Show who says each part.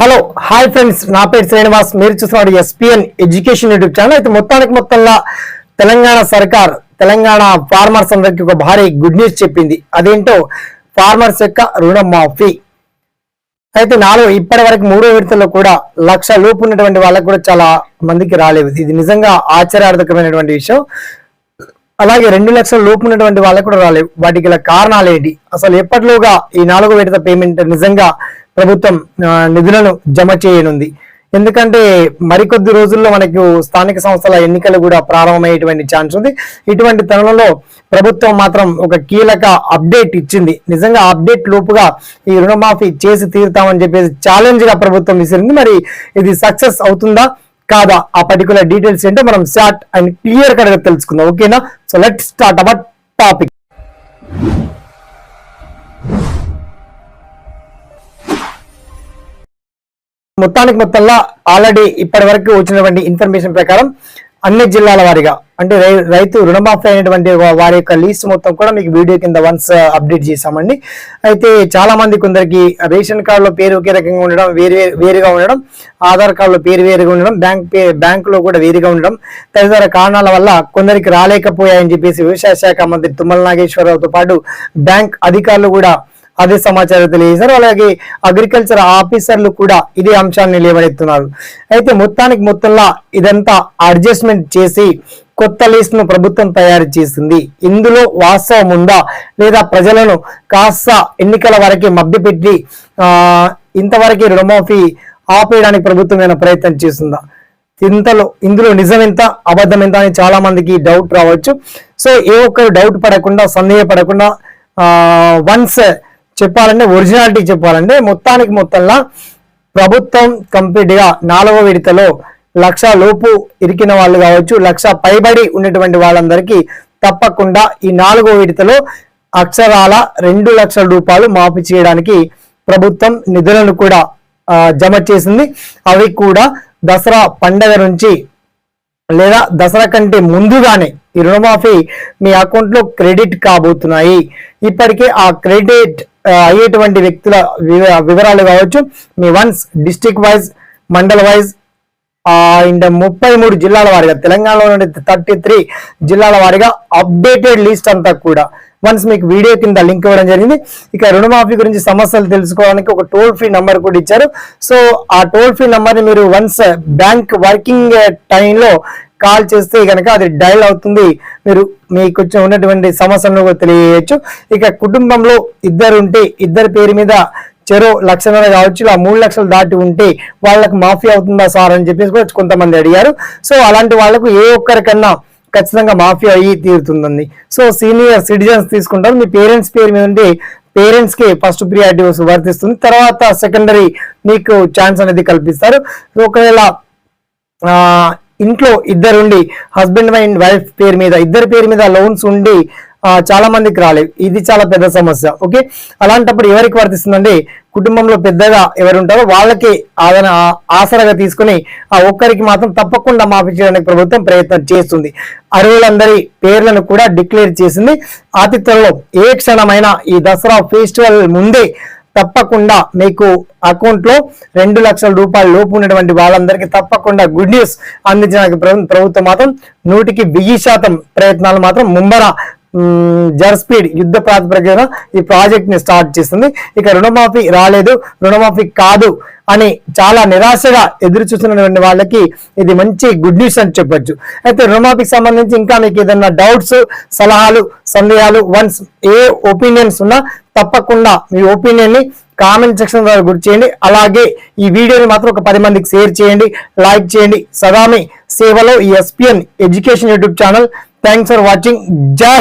Speaker 1: Hello hi friends. నా పేరు శ్రీనివాస్. మీరు చూస్తున్నారు ఎస్పిఎన్ ఎడ్యుకేషన్ యూట్యూబ్ ఛానల్. అయితే మొత్తానికి మొత్తంలో తెలంగాణ సర్కార్ తెలంగాణ ఫార్మర్స్ అందరికీ ఒక భారీ గుడ్ న్యూస్ చెప్పింది. అదేంటో ఫార్మర్స్ యొక్క రుణమాఫీ. అయితే నాలుగు ఇప్పటి వరకు మూడో విడతలో కూడా లక్ష లోపు ఉన్నటువంటి వాళ్ళకు కూడా చాలా మందికి రాలేదు. ఇది నిజంగా ఆశ్చర్యార్థకమైనటువంటి విషయం. అలాగే రెండు లక్షల లోపు ఉన్నటువంటి వాళ్ళకు కూడా రాలేవు వాటికి గల కారణాలు ఏంటి? అసలు ఎప్పటిలోగా ఈ నాలుగో విడత పేమెంట్ నిజంగా ప్రభుత్వం నిధులను జమ చేయనుంది. ఎందుకంటే మరికొద్ది రోజుల్లో మనకు స్థానిక సంస్థల ఎన్నికలు కూడా ప్రారంభమయ్యేటువంటి ఛాన్స్ ఉంది. ఇటువంటి తరుణంలో ప్రభుత్వం మాత్రం ఒక కీలక అప్డేట్ ఇచ్చింది. నిజంగా అప్డేట్ లోపుగా ఈ రుణమాఫీ చేసి తీరుతామని చెప్పేసి ఛాలెంజ్గా ప్రభుత్వం విసిరింది. మరి ఇది సక్సెస్ అవుతుందా కాదా? ఆ పర్టికులర్ డీటెయిల్స్ ఏంటో మనం షార్ట్ అండ్ క్లియర్ కట్గా తెలుసుకుందాం. ఓకేనా? So let start our topic మొత్తానికి మొత్తంలో ఆల్రెడీ ఇప్పటి వరకు వచ్చినటువంటి ఇన్ఫర్మేషన్ ప్రకారం అన్ని జిల్లాల వారిగా అంటే రైతు రుణమాఫీ అయినటువంటి వారి యొక్క లీస్ట్ మొత్తం కూడా మీకు వీడియో కింద వన్స్ అప్డేట్ uh, చేశామండి. అయితే చాలా మంది కొందరికి రేషన్ కార్డులో పేరు ఒకే రకంగా ఉండడం వేరే వేరుగా ఉండడం ఆధార్ కార్డులో పేరు వేరుగా ఉండడం బ్యాంక్ పే బ్యాంకులో కూడా వేరుగా ఉండడం తదితర కారణాల వల్ల కొందరికి రాలేకపోయాయని చెప్పేసి వ్యవసాయ శాఖ మంత్రి తుమ్మల నాగేశ్వరరావుతో పాటు బ్యాంక్ అధికారులు కూడా అదే సమాచారం తెలియజేశారు. అలాగే అగ్రికల్చర్ ఆఫీసర్లు కూడా ఇదే అంశాన్ని లేవనెత్తున్నారు అయితే మొత్తానికి మొత్తంలో ఇదంతా అడ్జస్ట్మెంట్ చేసి కొత్త లిస్ట్ను ప్రభుత్వం తయారు చేసింది. ఇందులో వాస్తవం ఉందా? లేదా ప్రజలను కాస్త ఎన్నికల వరకే మభ్యపెట్టి ఆ ఇంతవరకు రుణమాఫీ ఆపేయడానికి ప్రభుత్వం ఏమైనా ప్రయత్నం చేస్తుందా ఇంతలో ఇందులో నిజం ఎంత అబద్ధం ఎంత అని చాలా మందికి డౌట్ రావచ్చు. సో ఏ ఒక్కరు డౌట్ పడకుండా సందేహపడకుండా వన్స్ చెప్పాలంటే ఒరిజినాలిటీ చెప్పాలంటే మొత్తానికి మొత్తంలో ప్రభుత్వం కంప్లీట్గా నాలుగో విడతలో లక్ష లోపు ఇరికిన వాళ్ళు కావచ్చు లక్ష పైబడి ఉన్నటువంటి వాళ్ళందరికీ తప్పకుండా ఈ నాలుగో విడతలో అక్షరాల రెండు లక్షల రూపాయలు మాఫీ చేయడానికి ప్రభుత్వం నిధులను కూడా జమ చేసింది. అవి కూడా దసరా పండగ నుంచి లేదా దసరా కంటే ముందుగానే ఈ రుణమాఫీ మీ అకౌంట్లో క్రెడిట్ కాబోతున్నాయి. ఇప్పటికే ఆ క్రెడిట్ అయ్యేటువంటి వ్యక్తుల వివరాలు కావచ్చు. మీ once district wise mandal wise and ముప్పై మూడు జిల్లాల వారిగా తెలంగాణలో నుండి థర్టీ త్రీ జిల్లాల వారిగా అప్డేటెడ్ లిస్ట్ అంతా కూడా. వన్స్ మీకు వీడియో కింద లింక్ ఇవ్వడం జరిగింది. ఇక రుణమాఫీ గురించి సమస్యలు తెలుసుకోవడానికి ఒక టోల్ ఫ్రీ నంబర్ కూడా ఇచ్చారు. సో ఆ టోల్ ఫ్రీ నంబర్ని మీరు వన్స్ బ్యాంక్ వర్కింగ్ టైంలో కాల్ చేస్తే కనుక అది డైల్ అవుతుంది. మీరు మీకు వచ్చి ఉన్నటువంటి సమస్యలను కూడా తెలియజేయచ్చు. ఇక కుటుంబంలో ఇద్దరు ఉంటే ఇద్దరి పేరు మీద చెరో లక్షన్నర కావచ్చు ఇలా మూడు లక్షలు దాటి ఉంటే వాళ్ళకు మాఫీ అవుతుందా సార్ అని చెప్పేసి కూడా కొంతమంది అడిగారు. సో అలాంటి వాళ్ళకు ఏ ఒక్కరికన్నా ఖచ్చితంగా మాఫీ అయ్యి తీరుతుందండి. సో సీనియర్ సిటిజన్స్ తీసుకుంటారు. మీ పేరెంట్స్ పేరు మీద ఉంటే పేరెంట్స్కి ఫస్ట్ ప్రియారిటీ వర్తిస్తుంది. తర్వాత సెకండరీ మీకు ఛాన్స్ అనేది కల్పిస్తారు. ఒకవేళ ఇంట్లో ఇద్దరుండి హస్బెండ్ అండ్ వైఫ్ పేరు మీద ఇద్దరి పేరు మీద లోన్స్ ఉండి చాలా మందికి రాలేదు. ఇది చాలా పెద్ద సమస్య ఓకే అలాంటప్పుడు ఎవరికి వర్తిస్తుందంటే కుటుంబంలో పెద్దగా ఎవరుంటారో వాళ్ళకి ఆదన ఆసరగా తీసుకుని ఆ ఒక్కరికి మాత్రం తప్పకుండా మాఫీ చేయడానికి ప్రభుత్వం ప్రయత్నం చేస్తుంది. అరువులందరి పేర్లను కూడా డిక్లేర్ చేసింది. అతి త్వరలో ఏ క్షణమైనా ఈ దసరా ఫెస్టివల్ ముందే తప్పకుండా మీకు అకౌంట్లో రెండు లక్షల రూపాయల లోపు ఉన్నటువంటి వాళ్ళందరికీ తప్పకుండా గుడ్ న్యూస్ అందించడానికి ప్రభుత్వం మాత్రం నూటికి వెయ్యి శాతం ప్రయత్నాలు మాత్రం ముమ్మర జర్స్పీడ్ యుద్ధ ప్రాతిపదికన ఈ ప్రాజెక్ట్ని స్టార్ట్ చేస్తుంది. ఇక రుణమాఫీ రాలేదు రుణమాఫీ కాదు అని చాలా నిరాశగా ఎదురు చూస్తున్నటువంటి వాళ్ళకి ఇది మంచి గుడ్ న్యూస్ అని చెప్పొచ్చు. అయితే రుణమాఫీకి సంబంధించి ఇంకా మీకు ఏదైనా డౌట్స్ సలహాలు సందేహాలు వన్స్ ఏ ఒపీనియన్స్ ఉన్నా తప్పకుండా మీ ఒపీనియన్ని కామెంట్ సెక్షన్ ద్వారా గుర్తు చేయండి. అలాగే ఈ వీడియోని మాత్రం ఒక పది మందికి షేర్ చేయండి లైక్ చేయండి. సదామి సేవలో ఈ SPN education YouTube channel. Thanks for watching. జై